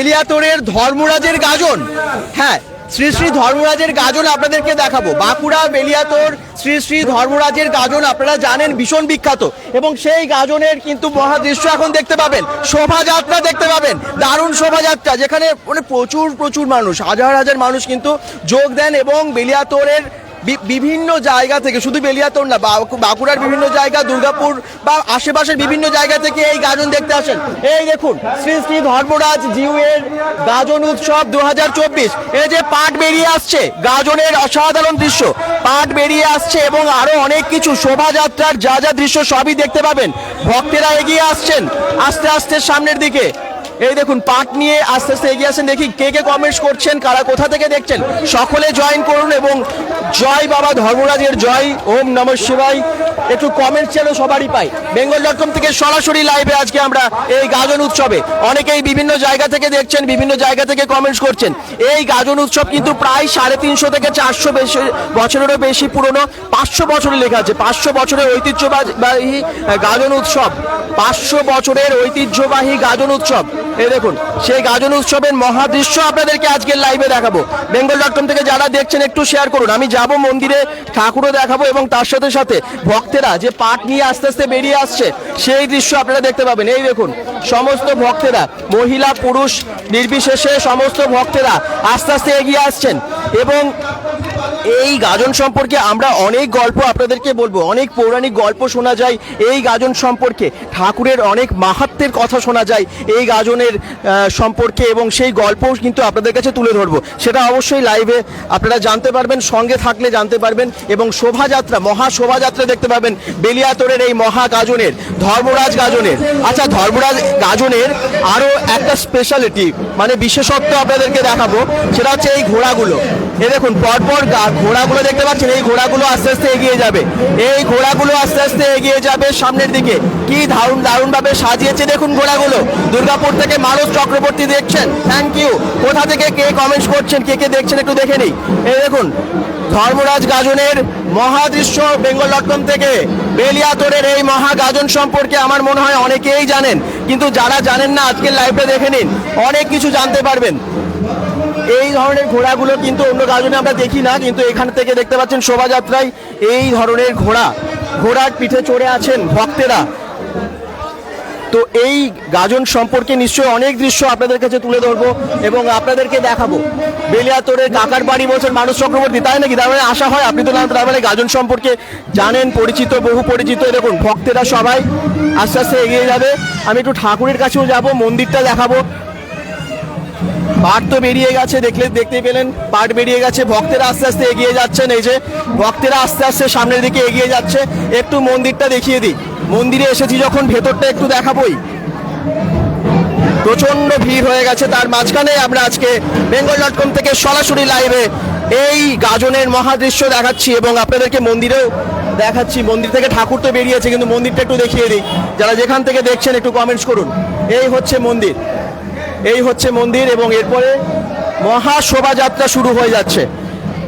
বেলিয়াতোরের ধর্মরাজের গাজন। হ্যাঁ শ্রী শ্রী ধর্মরাজের গাজন আপনাদেরকে দেখাবো। বাঁকুড়া বেলিয়াতোর শ্রী শ্রী ধর্মরাজের গাজন আপনারা জানেন, ভীষণ বিখ্যাত। এবং সেই গাজনের কিন্তু মহাদৃশ্য এখন দেখতে পাবেন। শোভাযাত্রা দেখতে পাবেন। দারুণ শোভাযাত্রা, যেখানে মানে প্রচুর প্রচুর মানুষ, হাজার হাজার মানুষ কিন্তু যোগ দেন এবং বেলিয়াতোরের বিভিন্ন জায়গা থেকে, শুধু বেলিয়াতোর না বাঁকু- বাঁকুড়ার বিভিন্ন জায়গা, দুর্গাপুর বা আশেপাশের বিভিন্ন জায়গা থেকে এই গাজন দেখতে আসেন। এই দেখুন, শ্রী শ্রী ধর্মরাজ জিউয়ের গাজন উৎসব দু হাজার চব্বিশ। এই যে পাট বেরিয়ে আসছে, গাজনের অসাধারণ দৃশ্য। পাট বেরিয়ে আসছে এবং আরও অনেক কিছু, শোভাযাত্রার যা যা দৃশ্য সবই দেখতে পাবেন। ভক্তেরা এগিয়ে আসছেন, আস্তে আস্তে সামনের দিকে। এই দেখুন পাট নিয়ে আস্তে আস্তে এগিয়ে আসেন। দেখি কে কে কমেন্টস করছেন, কারা কোথা থেকে দেখছেন? সকলে জয়েন করুন এবং জয় বাবা ধর্মরাজের জয়। ওম নম শিবাই একটু কমেন্টস যেন সবারই পাই। বেঙ্গল ডট কম থেকে সরাসরি লাইভে আজকে আমরা এই গাজন উৎসবে অনেকেই বিভিন্ন জায়গা থেকে দেখছেন, বিভিন্ন জায়গা থেকে কমেন্টস করছেন। এই গাজন উৎসব কিন্তু প্রায় সাড়ে তিনশো থেকে চারশো বেশি, বছরেরও বেশি পুরনো। পাঁচশো বছরে লেখা আছে, পাঁচশো বছরের ঐতিহ্যবাহী গাজন উৎসব। পাঁচশো বছরের ঐতিহ্যবাহী গাজন উৎসব। এই দেখুন, সেই গাজন উৎসবের মহাদৃশ্য আপনাদেরকে আজকের লাইভে দেখাবো। বেঙ্গল ডট কম থেকে যারা দেখছেন, একটু শেয়ার করুন। আমি যাব মন্দিরে, ঠাকুরও দেখাবো এবং তার সাথে সাথে ভক্তেরা যে পাট নিয়ে আস্তে আস্তে বেরিয়ে আসছে, সেই দৃশ্য আপনারা দেখতে পাবেন। এই দেখুন, সমস্ত ভক্তেরা, মহিলা, পুরুষ, নির্বিশেষে সমস্ত ভক্তেরা আস্তে আস্তে এগিয়ে আসছেন এবং এই গাজন সম্পর্কে আমরা অনেক গল্প আপনাদেরকে বলব, অনেক পৌরাণিক গল্প শোনা যায় এই গাজন সম্পর্কে, ঠাকুরের অনেক মাহাত্মের কথা শোনা যায় এই গাজনের সম্পর্কে এবং সেই গল্পও কিন্তু আপনাদের কাছে তুলে ধরবো। সেটা অবশ্যই লাইভে আপনারা জানতে পারবেন, সঙ্গে থাকলে জানতে পারবেন এবং শোভাযাত্রা, মহা শোভাযাত্রা দেখতে পাবেন বেলিয়াতোরের এই মহা গাজনের, ধর্মরাজ গাজনের। আচ্ছা ধর্মরাজ গাজনের আরও একটা স্পেশালিটি মানে বিশেষত্ব আপনাদেরকে দেখাবো, সেটা হচ্ছে এই ঘোড়াগুলো। এ দেখুন, পরপর ঘোড়াগুলো দেখতে পাচ্ছেন, এই ঘোড়াগুলো আস্তে আস্তে এগিয়ে যাবে। এই ঘোড়াগুলো আস্তে আস্তে এগিয়ে যাবে সামনের দিকে। কি দারুণ দারুণ ভাবে সাজিয়েছে দেখুন ঘোড়াগুলো। দুর্গাপুর থেকে মানস চক্রবর্তী দেখছেন। থ্যাংক ইউ কোথা থেকে কে কমেন্টস করছেন, কে কে দেখছেন একটু দেখে নিই। এই দেখুন, ধর্মরাজ গাজনের মহাদৃশ্য বেঙ্গল ডট কম থেকে। বেলিয়াতোরের এই মহা গাজন সম্পর্কে আমার মনে হয় অনেকেই জানেন। কিন্তু যারা জানেন না, আজকের লাইভটা দেখে নিন। অনেক কিছু জানতে পারবেন। এই ধরনের ঘোড়াগুলো কিন্তু অন্য গাজনে আমরা দেখি না, কিন্তু এখান থেকে দেখতে পাচ্ছেন শোভাযাত্রায় এই ধরনের ঘোড়া। ঘোড়ার পিঠে চড়ে আছেন ভক্তেরা। তো এই গাজন সম্পর্কে নিশ্চয়ই অনেক দৃশ্য আপনাদের কাছে তুলে ধরবো এবং আপনাদেরকে দেখাবো। বেলিয়াতোরের কাকার বাড়ি বলছেন মানুষ চক্রবর্তী, তাই নাকি? তার মানে আশা হয় আপনি তো না, তার মানে গাজন সম্পর্কে জানেন, পরিচিত, বহু পরিচিত। দেখুন, ভক্তেরা সবাই আস্তে আস্তে এগিয়ে যাবে। আমি একটু ঠাকুরের কাছেও যাব, মন্দিরটা দেখাবো। পাট তো বেরিয়ে গেছে, দেখলে, দেখতেই পেলেন পাট বেরিয়ে গেছে, ভক্তেরা আস্তে আস্তে এগিয়ে যাচ্ছেন, এই যে ভক্তেরা আস্তে আস্তে সামনের দিকে এগিয়ে যাচ্ছে, একটু মন্দিরটা দেখিয়ে দিই। মন্দিরে এসেছি যখন, ভেতরটা একটু দেখাবোই। প্রচণ্ড ভিড় হয়ে গেছে, তার মাঝখানে আমরা আজকে বেঙ্গল ডট কম থেকে সরাসরি লাইভে এই গাজনের মহাদৃশ্য দেখাচ্ছি এবং আপনাদেরকে মন্দিরেও দেখাচ্ছি। মন্দির থেকে ঠাকুর তো বেরিয়েছে, কিন্তু মন্দিরটা একটু দেখিয়ে দিই। যারা যেখান থেকে দেখছেন, একটু কমেন্টস করুন। এই হচ্ছে মন্দির। এই হচ্ছে মন্দির এবং এরপরে মহা শোভাযাত্রা শুরু হয়ে যাচ্ছে।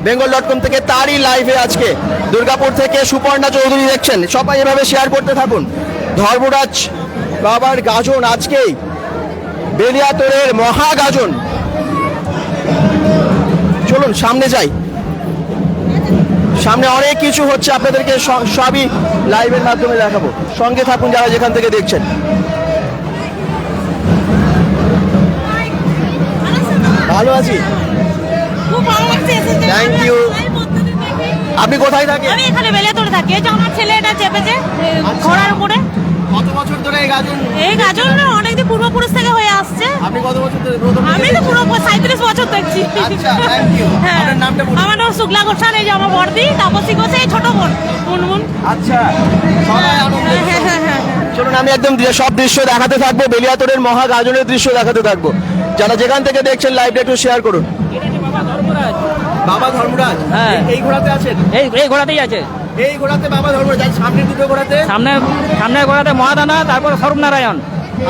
বেঙ্গল ডট কম থেকে তারই লাইভে আজকে দুর্গাপুর থেকে সুপর্ণা চৌধুরী দেখছেন। সবাই এভাবে শেয়ার করতে থাকুন। ধর্মরাজ বাবার গাজন আজকেই। বেলিয়াতোরের মহা গাজন চলুন, সামনে যাই। সামনে অনেক কিছু হচ্ছে আপনাদেরকে সবই লাইভের মাধ্যমে দেখাবো। সঙ্গে থাকুন যারা যেখান থেকে দেখছেন। ভালো আছি। খুব ভালো লাগছে Thank you. আপনি কোথায় থাকেন? আমি এখানে বেলেতোড়ে থাকি। এই যে আমার ছেলে এটা চেপেছে আচ্ছা। ঘোড়ার উপরে। কত বছর ধরে এই গাজন? এই গাজন অনেকদিন পূর্বপুরুষ থেকে হয়ে আসছে। আপনি কত বছর ধরে আমি তো পুরো সাঁত্রিশ বছর দেখছি। আচ্ছা, you. হ্যাঁ। আপনার নামটা বলুন। আমার নাম শুক্লা ঘোষাল এই যে আমার বর্দি তাপসী ঘোষ এই ছোট বোন মুনমুন। আচ্ছা সবাই আনন্দ হ্যাঁ হ্যাঁ হ্যাঁ হ্যাঁ। চলুন আমি একদম সব দৃশ্য দেখাতে থাকব বেলিয়াতোরের মহা গাজনের দৃশ্য দেখাতে থাকব। যারা যেখান থেকে দেখছেন লাইভটা একটু শেয়ার করুন। বাবা ধর্মরাজ হ্যাঁ। এই ঘোড়াতে আছেন? এই এই ঘোড়াতেই আছে। এই ঘোড়াতে বাবা ধর্মরাজ আর সামনের দুটো ঘোড়াতে। সামনে সামনের ঘোড়াতে মহাদানা তারপর স্বরূপ নারায়ণ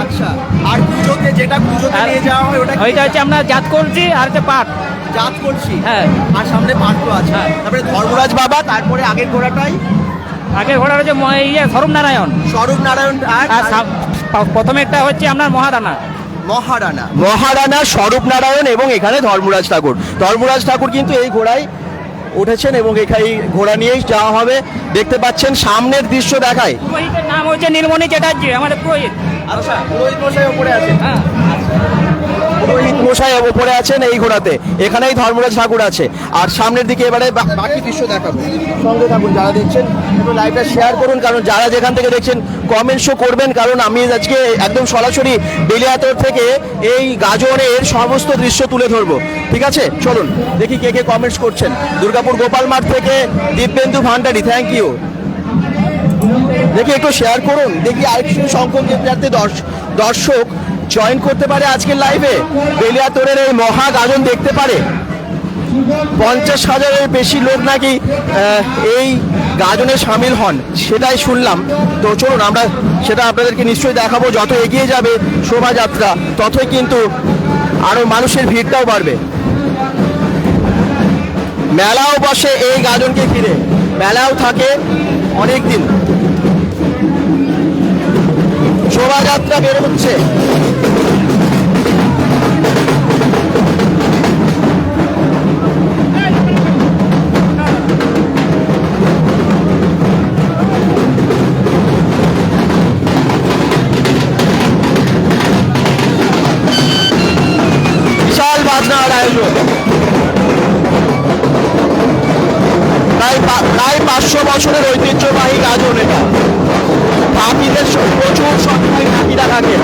আচ্ছা আর পুজোতে যেটা পুজোতে নিয়ে যাওয়া হয় ওটা? ওইটা হচ্ছে আমরা জাত করছি আর হচ্ছে পাট। জাত করছি হ্যাঁ। আর সামনে পাঠও আছে। হ্যাঁ। তারপরে ধর্মরাজ বাবা তারপরে আগের ঘোড়াটাই? আগের ঘোড়া হচ্ছে ইয়ে স্বরূপ নারায়ণ স্বরূপ নারায়ণ আর আর সাম- প- প্রথমে একটা হচ্ছে আপনার মহাদানা। মহারানা। মহারানা স্বরূপ নারায়ণ এবং এখানে ধর্মরাজ ঠাকুর। ধর্মরাজ ঠাকুর কিন্তু এই ঘোড়ায় উঠেছেন এবং এখানে এই ঘোড়া নিয়েই যাওয়া হবে। দেখতে পাচ্ছেন সামনের দৃশ্য দেখায়। নাম হচ্ছে নীলমণি চ্যাটার্জি আমাদের পুরোহিত। আচ্ছা পুরোহিত মশাই উপরে আছেন হ্যাঁ। পুরোহিত মশাই ওপরে আছেন এই ঘোড়াতে। এখানেই ধর্মরাজ ঠাকুর আছে। আর সামনের দিকে এবারে বাকি দৃশ্য দেখাবো। সঙ্গে থাকুন যারা দেখছেন, একটু লাইভটা শেয়ার করুন, কারণ যারা যেখান থেকে দেখছেন কমেন্টসও করবেন, কারণ আমি আজকে একদম সরাসরি বেলিয়াতর থেকে এই গাজরের সমস্ত দৃশ্য তুলে ধরবো। ঠিক আছে? চলুন, দেখি কে কে কমেন্টস করছেন। দুর্গাপুর গোপাল মাঠ থেকে দিব্যেন্দু ভান্ডারি থ্যাংক ইউ দেখি একটু শেয়ার করুন। দেখি আরেকটু সংখ্যক দর্শক জয়েন করতে পারে আজকের লাইভে বেলিয়াতোরের এই মহা গাজন দেখতে পারে। পঞ্চাশ হাজারের বেশি লোক নাকি এই গাজনে সামিল হন, সেটাই শুনলাম। তো চলুন, আমরা সেটা আপনাদেরকে নিশ্চয়ই দেখাবো, যত এগিয়ে যাবে শোভাযাত্রা, ততই কিন্তু আরও মানুষের ভিড়টাও বাড়বে। মেলাও বসে এই গাজনকে ঘিরে। মেলাও থাকে অনেক দিন শোভাযাত্রা বের হচ্ছে। প্রায় পাঁচশো বছরের ঐতিহ্যবাহী গাজন এটা পাখিদের প্রচুর সংখ্যায় পাখিরা থাকে।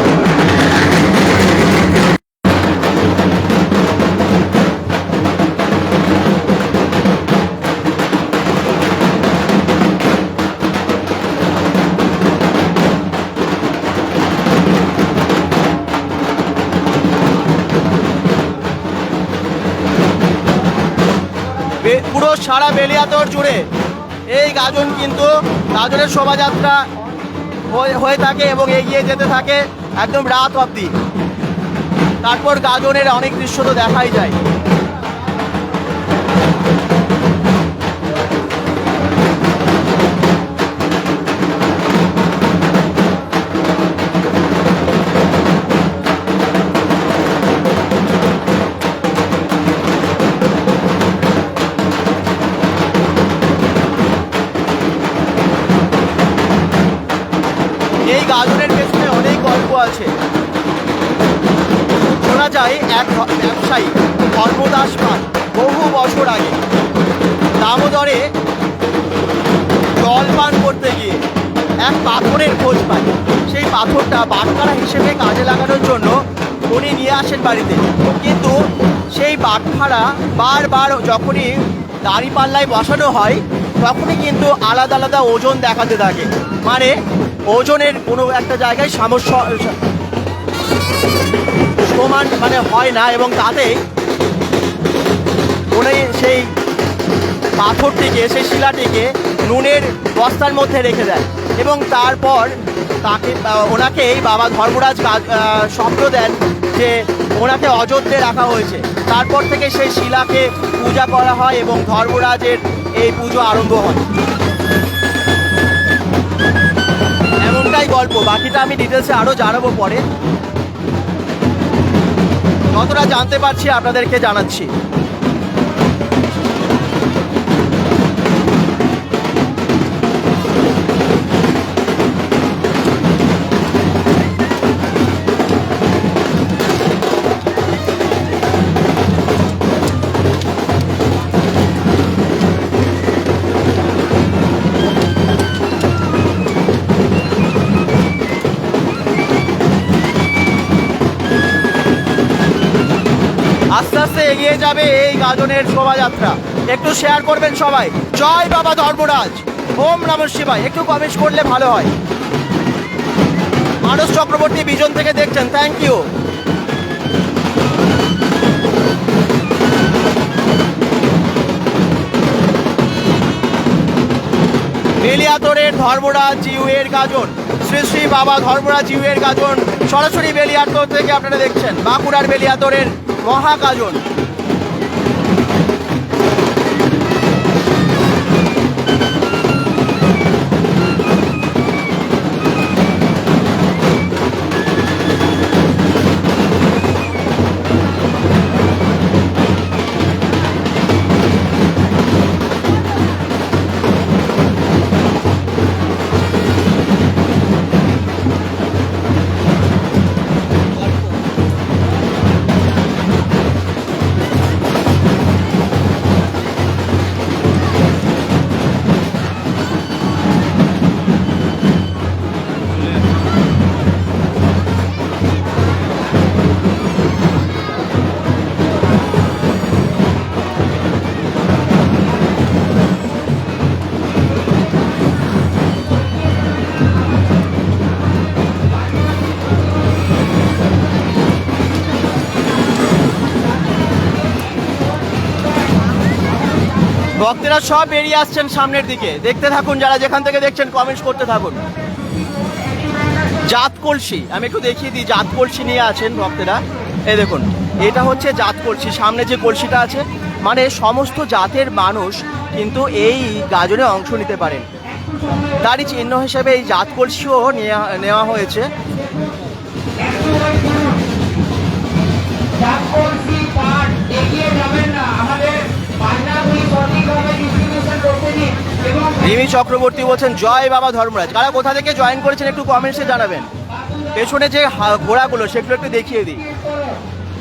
পুরো সারা বেলিয়াতর জুড়ে এই গাজন কিন্তু গাজনের শোভাযাত্রা হয়ে থাকে এবং এগিয়ে যেতে থাকে একদম রাত অব্দি তারপর গাজনের অনেক দৃশ্য তো দেখাই যায়। গাজনের পেছনে অনেক গল্প আছে। শোনা যায় এক ব্যবসায়ী ধর্মদাস পাল বহু বছর আগে দামোদরে জল পান করতে গিয়ে এক পাথরের খোঁজ পায়। সেই পাথরটা বাটখারা হিসেবে কাজে লাগানোর জন্য উনি নিয়ে আসেন বাড়িতে। কিন্তু সেই বাটখারা বারবার যখনই দাঁড়িপাল্লায় বসানো হয়, তখনই কিন্তু আলাদা আলাদা ওজন দেখাতে থাকে। মানে ওজনের কোনো একটা জায়গায় সমস্যা সমান মানে হয় না এবং তাতে উনি সেই পাথরটিকে, সেই শিলাটিকে নুনের বস্তার মধ্যে রেখে দেয় এবং তারপর তাকে, ওনাকে বাবা ধর্মরাজ স্বপ্ন দেন যে ওনাকে অযোধ্যে রাখা হয়েছে। তারপর থেকে সেই শিলাকে পূজা করা হয় এবং ধর্মরাজের এই পুজো আরম্ভ হয়। এমনটাই গল্প বাকিটা আমি ডিটেলসে আরও জানাব পরে। যতটা জানতে পারছি আপনাদেরকে জানাচ্ছি। আস্তে আস্তে এগিয়ে যাবে এই গাজনের শোভাযাত্রা। একটু শেয়ার করবেন সবাই। জয় বাবা ধর্মরাজ। ওম নম শিবায়। একটু কমেন্ট করলে ভালো হয়। মানস চক্রবর্তী বিজন থেকে দেখছেন। থ্যাংক ইউ বেলিয়াতরের ধর্মরাজ জিউয়ের গাজন। শ্রী শ্রী বাবা ধর্মরাজ জিউয়ের গাজন। সরাসরি বেলিয়াতর থেকে আপনারা দেখছেন। বাঁকুড়ার বেলিয়াতরের মহা ভক্তেরা সব বেরিয়ে আসছেন সামনের দিকে। দেখতে থাকুন, যারা যেখান থেকে দেখছেন কমেন্টস করতে থাকুন। জাত কলসি, আমি একটু দেখিয়ে দিই, জাত কলসি নিয়ে আছেন ভক্তেরা। এই দেখুন, এটা হচ্ছে জাত কলসি, সামনে যে কলসিটা আছে মানে সমস্ত জাতের মানুষ কিন্তু এই গাজনে অংশ নিতে পারেন। তারই চিহ্ন হিসেবে এই জাত কলসিও নেওয়া হয়েছে। রিমি চক্রবর্তী বলছেন জয় বাবা ধর্মরাজ। কারা কোথা থেকে জয়েন করেছেন একটু কমেন্টসে জানাবেন। পেছনে যে ঘোড়াগুলো সেগুলো একটু দেখিয়ে দিই।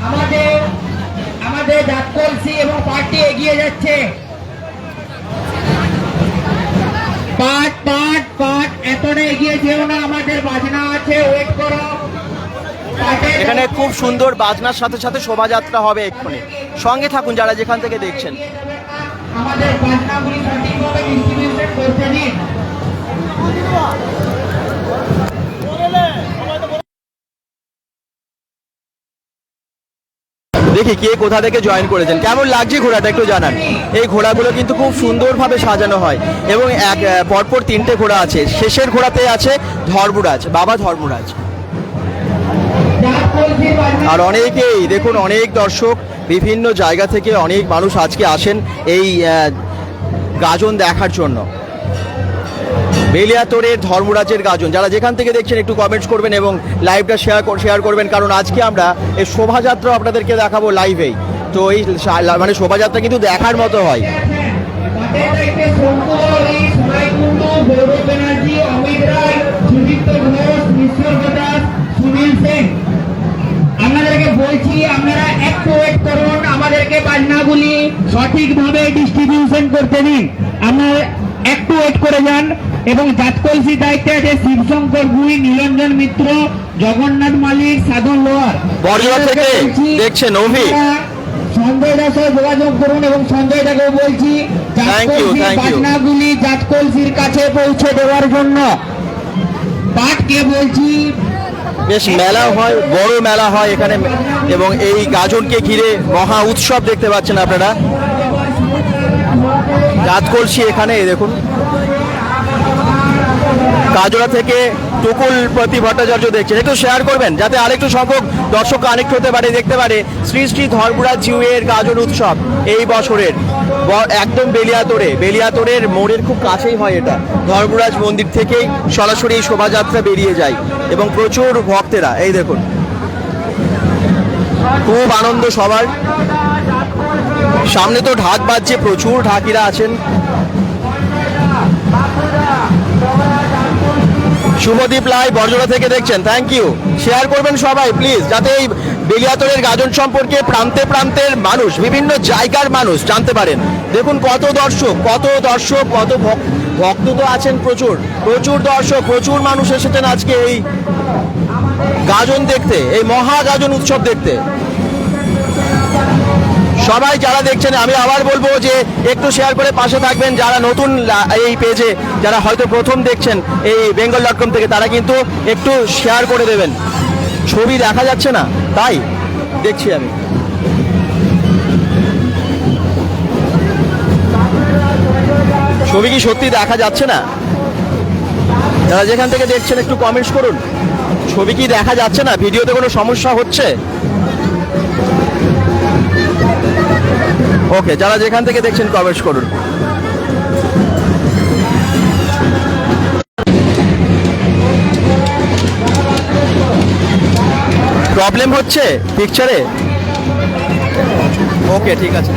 আমাদের আমাদের এবং পাটটি এগিয়ে যাচ্ছে। পাট পাট পাট এতটা এগিয়ে যেও না আমাদের বাজনা আছে ওয়েট করো। এখানে খুব সুন্দর বাজনার সাথে সাথে শোভাযাত্রা হবে এক্ষুনি। সঙ্গে থাকুন যারা যেখান থেকে দেখছেন। আমাদের বাজনাগুলি সঠিকভাবে করতে দিন। দেখি কে কোথা থেকে জয়েন করেছেন। কেমন লাগছে ঘোড়াটা একটু জানান। এই ঘোড়াগুলো কিন্তু খুব সুন্দরভাবে সাজানো হয় এবং এক পরপর তিনটে ঘোড়া আছে। শেষের ঘোড়াতে আছে ধর্মরাজ, বাবা ধর্মরাজ। আর অনেকেই, দেখুন, অনেক দর্শক বিভিন্ন জায়গা থেকে অনেক মানুষ আজকে আসেন এই গাজন দেখার জন্য। বেলিয়াতোরের ধর্মরাজের গাজন। যারা যেখান থেকে দেখছেন একটু কমেন্টস করবেন এবং লাইভটা শেয়ার শেয়ার করবেন, কারণ আজকে আমরা এই শোভাযাত্রা আপনাদেরকে দেখাবো লাইভেই তো এই মানে শোভাযাত্রা কিন্তু দেখার মতো হয়। আপনাদেরকে বলছি, আপনারা একটু ওয়েট করুন, আমাদেরকে বাজনাগুলি সঠিকভাবে ডিস্ট্রিবিউশন করতে দিন। আপনারা একটু ওয়েট করে যান এবং জাতকলসি দায়িত্বে আছে শিবশঙ্কর গুই নীলঞ্জন মিত্র জগন্নাথ মালিক সাধন লোয়ার। বর্জনা থেকে দেখছেন অভি। সঞ্জয় দাসের যোগাযোগ করুন এবং সঞ্জয় দাকেও বলছি বাজনাগুলি জাতকলসির কাছে পৌঁছে দেওয়ার জন্য। পাঠকে বলছি বেশ মেলা হয় বড় মেলা হয় এখানে এবং এই গাজনকে ঘিরে মহা উৎসব দেখতে পাচ্ছেন আপনারা। রাত কলসি এখানে দেখুন। কাজরা থেকে টুকুল প্রতি ভট্টাচার্য দেখছেন। একটু শেয়ার করবেন, যাতে আরেকটু সংখ্যক দর্শক কানেক্ট হতে পারে, দেখতে পারে। শ্রী শ্রী ধর্মরাজ জিউয়ের গাজন উৎসব এই বছরের। একদম বেলিয়াতোড়ে, বেলিয়াতোড়ের মোড়ের খুব কাছেই হয় এটা। ধর্মরাজ মন্দির থেকেই সরাসরি এই শোভাযাত্রা বেরিয়ে যায় এবং প্রচুর ভক্তেরা, এই দেখুন। খুব আনন্দ সবার। সামনে তো ঢাক বাজছে, প্রচুর ঢাকিরা আছেন। শুভদীপ লাই বর্জনা থেকে দেখছেন থ্যাংক ইউ শেয়ার করবেন সবাই প্লিজ যাতে এই বেলিয়াতরের গাজন সম্পর্কে প্রান্তে প্রান্তের মানুষ, বিভিন্ন জায়গার মানুষ জানতে পারেন। দেখুন, কত দর্শক কত দর্শক, কত ভক- ভক্ত তো আছেন প্রচুর। প্রচুর দর্শক, প্রচুর মানুষ এসেছেন আজকে এই গাজন দেখতে, এই মহা গাজন উৎসব দেখতে। সবাই যারা দেখছেন, আমি আবার বলব যে একটু শেয়ার করে পাশে থাকবেন। যারা নতুন এই পেজে যারা হয়তো প্রথম দেখছেন এই বেঙ্গল ডট কম থেকে, তারা কিন্তু একটু শেয়ার করে দেবেন। ছবি দেখা যাচ্ছে না? তাই? দেখছি আমি। ছবি কি সত্যি দেখা যাচ্ছে না? যারা যেখান থেকে দেখছেন, একটু কমেন্টস করুন। ছবি কি দেখা যাচ্ছে না? ভিডিওতে কোনো সমস্যা হচ্ছে? ওকে যারা যেখান থেকে দেখছেন কমেন্টস করুন। প্রবলেম হচ্ছে পিকচারে ওকে ঠিক আছে।